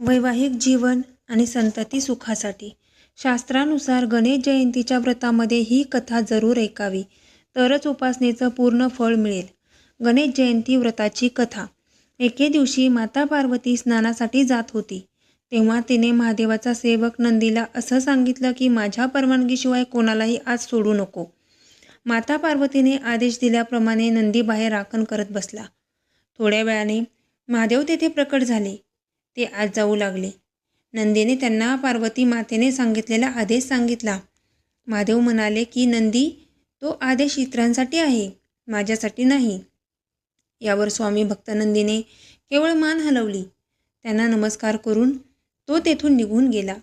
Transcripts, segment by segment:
वैवाहिक जीवन आणि संतती सुखासाठी. शास्त्रानुसार गणेश जयंतीच्या व्रतामध्ये ही कथा जरूर ऐकावी. तरच उपासनेचं पूर्ण फळ मिळेल. गणेश जयंती व्रताची कथा. एके दिवशी माता पार्वती स्नानासाठी जात होती. तेव्हा तिने महादेवाचा सेवक नंदीला असं सांगितलं की माझ्या परवानगीशिवाय कोणालाही आज सोडू नको. माता पार्वतीने आदेश दिल्याप्रमाणे नंदी बाहेर राखण करत बसला. थोड्या वेळाने महादेव तेथे प्रकट झाले. ते आज जाऊ लागले. नंदीने त्यांना पार्वती मातेने सांगितलेला आदेश सांगितला. महादेव म्हणाले की नंदी तो आदेश इतरांसाठी आहे माझ्यासाठी नाही. यावर स्वामी भक्त नंदीने केवळ मान हलवली. त्यांना नमस्कार करून तो तेथून निघून गेला.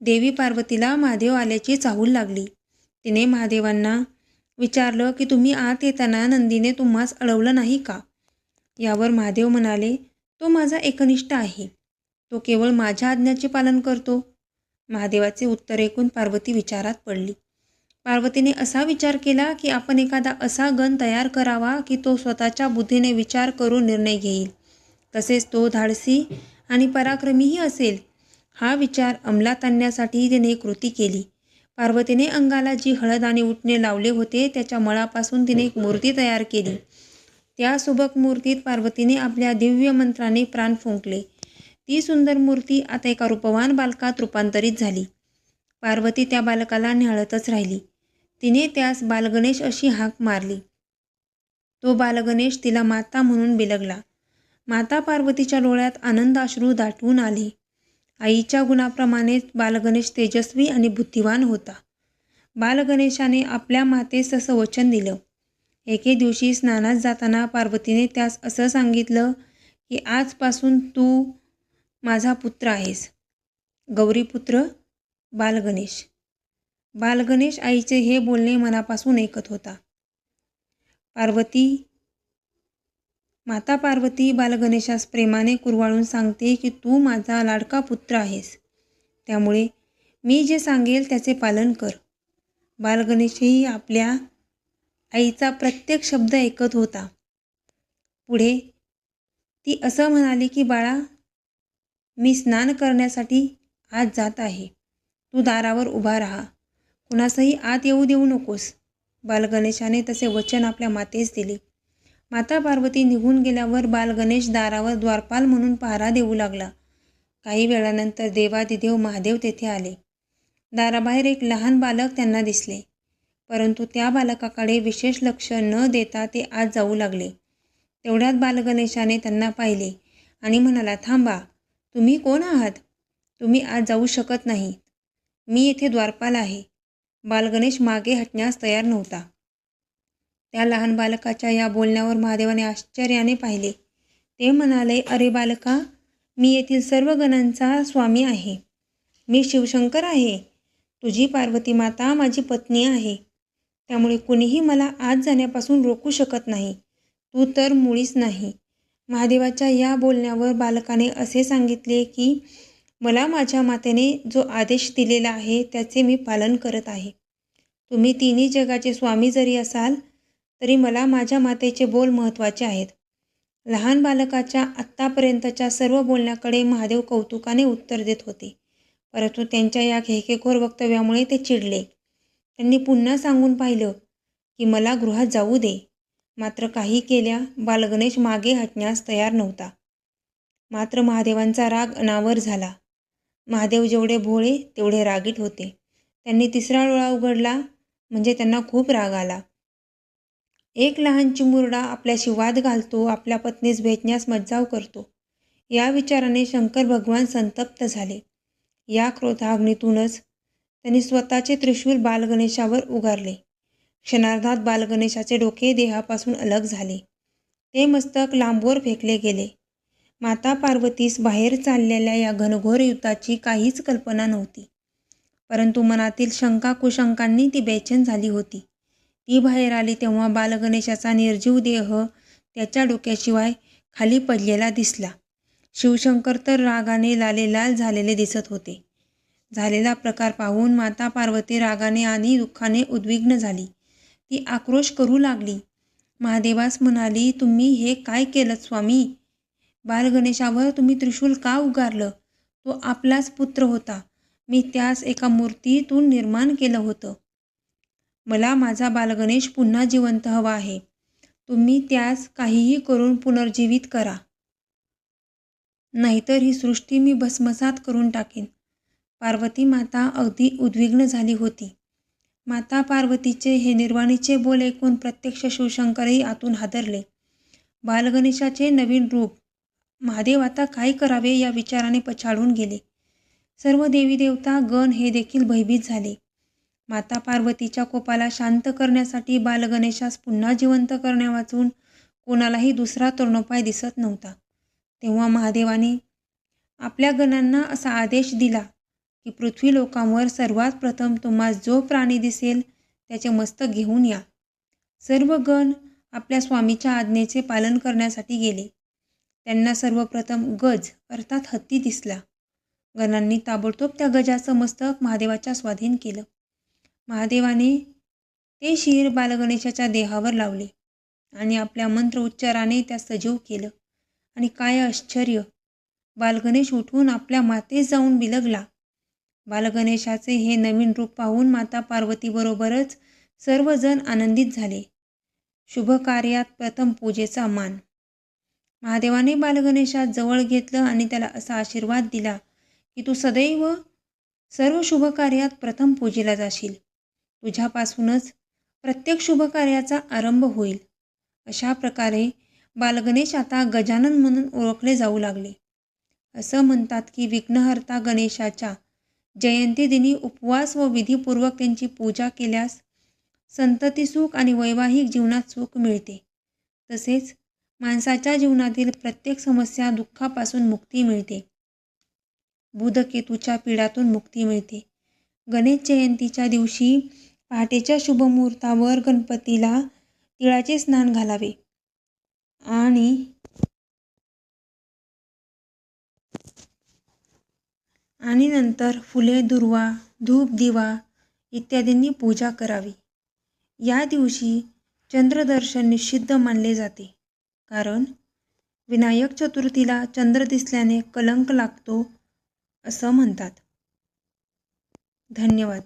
देवी पार्वतीला महादेव आल्याची चाहूल लागली. तिने महादेवांना विचारलं की तुम्ही आत येताना नंदीने तुम्हास अडवलं नाही का? यावर महादेव म्हणाले तो माझा एकनिष्ठ आहे. तो केवळ माझ्या आज्ञाचे पालन करतो. महादेवाचे उत्तर ऐकून पार्वती विचारात पडली. पार्वतीने असा विचार केला की आपण एखादा असा गण तयार करावा की तो स्वतःच्या बुद्धीने विचार करून निर्णय घेईल. तसेच तो धाडसी आणि पराक्रमीही असेल. हा विचार अंमलात आणण्यासाठी तिने कृती केली. पार्वतीने अंगाला जी हळद आणि उठणे लावले होते त्याच्या मळापासून तिने एक मूर्ती तयार केली. त्या सुबक मूर्तीत पार्वतीने आपल्या दिव्य मंत्राने प्राण फुंकले. ती सुंदर मूर्ती आता एका रूपवान बालकात रूपांतरित झाली. पार्वती त्या बालकाला न्याळतच राहिली. तिने त्यास बालगणेश अशी हाक मारली. तो बालगणेश तिला माता म्हणून बिलगला. माता पार्वतीच्या डोळ्यात आनंदाश्रू दाटवून आले. आईच्या गुणाप्रमाणेच बालगणेश तेजस्वी आणि बुद्धिवान होता. बालगणेशाने आपल्या मातेस असं वचन दिलं. एके दिवशी स्नानात जाताना पार्वतीने त्यास असं सांगितलं की आजपासून तू माझा पुत्र आहेस. गौरीपुत्र बालगणेश. बालगणेश आईचे हे बोलणे मनापासून ऐकत होता. पार्वती माता पार्वती बालगणेशास प्रेमाने कुरवाळून सांगते की तू माझा लाडका पुत्र आहेस. त्यामुळे मी जे सांगेल त्याचे पालन कर. बालगणेशही आपल्या आईचा प्रत्येक शब्द ऐकत होता. पुढे ती असं म्हणाली की बाळा मी स्नान करण्यासाठी आज जात आहे. तू दारावर उभा राहा. कुणासही आत येऊ देऊ नकोस. बालगणेशाने तसे वचन आपल्या मातेस दिले. माता पार्वती निघून गेल्यावर बालगणेश दारावर द्वारपाल म्हणून पहारा देऊ लागला. काही वेळानंतर देवादिदेव महादेव तेथे आले. दाराबाहेर एक लहान बालक त्यांना दिसले. परंतु त्या बालकाकडे विशेष लक्ष न देता ते आज जाऊ लागले. तेवढ्यात बालगणेशाने त्यांना पाहिले आणि म्हणाला थांबा. तुम्ही कोण आहात? तुम्ही आज जाऊ शकत नाही मी येथे द्वारपाल आहे. बालगणेश मागे हटण्यास तयार नव्हता. त्या लहान बालकाच्या या बोलण्यावर महादेवाने आश्चर्याने पाहिले. ते म्हणाले अरे बालका मी येथील सर्व गणांचा स्वामी आहे. मी शिवशंकर आहे. तुझी पार्वती माता माझी पत्नी आहे. त्यामुळे कुणीही मला आज जाण्यापासून रोखू शकत नाही. तू तर मुळीच नाही. महादेवाच्या या बोलण्यावर बालकाने असे सांगितले की मला माझ्या मातेने जो आदेश दिलेला आहे त्याचे मी पालन करत आहे. तुम्ही तिन्ही जगाचे स्वामी जरी असाल तरी मला माझ्या मातेचे बोल महत्त्वाचे आहेत. लहान बालकाच्या आत्तापर्यंतच्या सर्व बोलण्याकडे महादेव कौतुकाने उत्तर देत होते. परंतु त्यांच्या या घेकेखोर वक्तव्यामुळे ते चिडले. त्यांनी पुन्हा सांगून पाहिलं की मला गृहात जाऊ दे. मात्र काही केल्या बालगणेश मागे हटण्यास तयार नव्हता. मात्र महादेवांचा राग अनावर झाला. महादेव जेवढे भोळे तेवढे रागीट होते. त्यांनी तिसरा डोळा उघडला म्हणजे त्यांना खूप राग आला. एक लहान चिमुरडा आपल्याशी वाद घालतो आपल्या पत्नीस भेटण्यास मज्जाव करतो. या विचाराने शंकर भगवान संतप्त झाले. या क्रोधाग्नीतूनच त्यांनी स्वतःचे त्रिशूल बालगणेशावर उगारले. क्षणार्धात बालगणेशाचे डोके देहापासून अलग झाले. ते मस्तक लांबवर फेकले गेले. माता पार्वतीस बाहेर चाललेल्या या घनघोर युद्धाची काहीच कल्पना नव्हती. परंतु मनातील शंका कुशंकांनी ती बेचैन झाली होती. ती बाहेर आली तेव्हा बालगणेशाचा निर्जीव देह त्याच्या डोक्याशिवाय खाली पडलेला दिसला. शिवशंकर तर रागाने लालेलाल झालेले दिसत होते. झालेला प्रकार पाहून माता पार्वती रागाने आणि दुःखाने उद्विग्न झाली. ती आक्रोश करू लागली. महादेवास म्हणाली तुम्ही हे काय केलं स्वामी? बालगणेशावर तुम्ही त्रिशूल का उगारलं? तो आपलाच पुत्र होता. मी त्यास एका मूर्तीतून निर्माण केलं होतं. मला माझा बालगणेश पुन्हा जिवंत हवा आहे. तुम्ही त्यास काहीही करून पुनर्जीवित करा. नाहीतर ही सृष्टी मी भस्मसात करून टाकेन. पार्वती माता अगदी उद्विग्न झाली होती. माता पार्वतीचे हे निर्वाणीचे बोल ऐकून प्रत्यक्ष शिवशंकरही आतून हादरले. बालगणेशाचे नवीन रूप. महादेव आता काय करावे या विचाराने पछाडून गेले. सर्व देवी देवता गण हे देखील भयभीत झाले. माता पार्वतीच्या कोपाला शांत करण्यासाठी बालगणेशास पुन्हा जिवंत करण्यावाचून कोणालाही दुसरा तरुणोपाय दिसत नव्हता. तेव्हा महादेवाने आपल्या गणांना असा आदेश दिला की पृथ्वी लोकांवर सर्वात प्रथम तुम्हास जो प्राणी दिसेल त्याचे मस्तक घेऊन या. सर्व गण आपल्या स्वामीच्या आज्ञेचे पालन करण्यासाठी गेले. त्यांना सर्वप्रथम गज अर्थात हत्ती दिसला. गणांनी ताबडतोब त्या गजाचं मस्तक महादेवाच्या स्वाधीन केलं. महादेवाने ते शिर बालगणेशाच्या देहावर लावले आणि आपल्या मंत्र उच्चाराने त्या सजीव केलं. आणि काय आश्चर्य! बालगणेश उठून आपल्या मातेस जाऊन बिलगला. बालगणेशाचे हे नवीन रूप पाहून माता पार्वतीबरोबरच सर्वजण आनंदित झाले. शुभ कार्यात प्रथम पूजेचा मान. महादेवाने बालगणेशात जवळ घेतलं आणि त्याला असा आशीर्वाद दिला की तू सदैव सर्व शुभ कार्यात प्रथम पूजेला जाशील. तुझ्यापासूनच प्रत्येक शुभ कार्याचा आरंभ होईल. अशा प्रकारे बालगणेश आता गजानन म्हणून ओळखले जाऊ लागले. असं म्हणतात की विघ्नहर्ता गणेशाच्या जयंतीदिनी उपवास व विधीपूर्वक त्यांची पूजा केल्यास संतती सुख आणि वैवाहिक जीवनात सुख मिळते. तसेच माणसाच्या जीवनातील प्रत्येक समस्या दुःखापासून मुक्ती मिळते. बुधकेतूच्या पिढातून मुक्ती मिळते. गणेश जयंतीच्या दिवशी पहाटेच्या शुभमुहूर्तावर गणपतीला तिळाचे स्नान घालावे. आणि आणि नंतर फुले दुर्वा धूप दिवा इत्यादींनी पूजा करावी. या दिवशी चंद्रदर्शन निषिद्ध मानले जाते. कारण विनायक चतुर्थीला चंद्र दिसल्याने कलंक लागतो असं म्हणतात. धन्यवाद.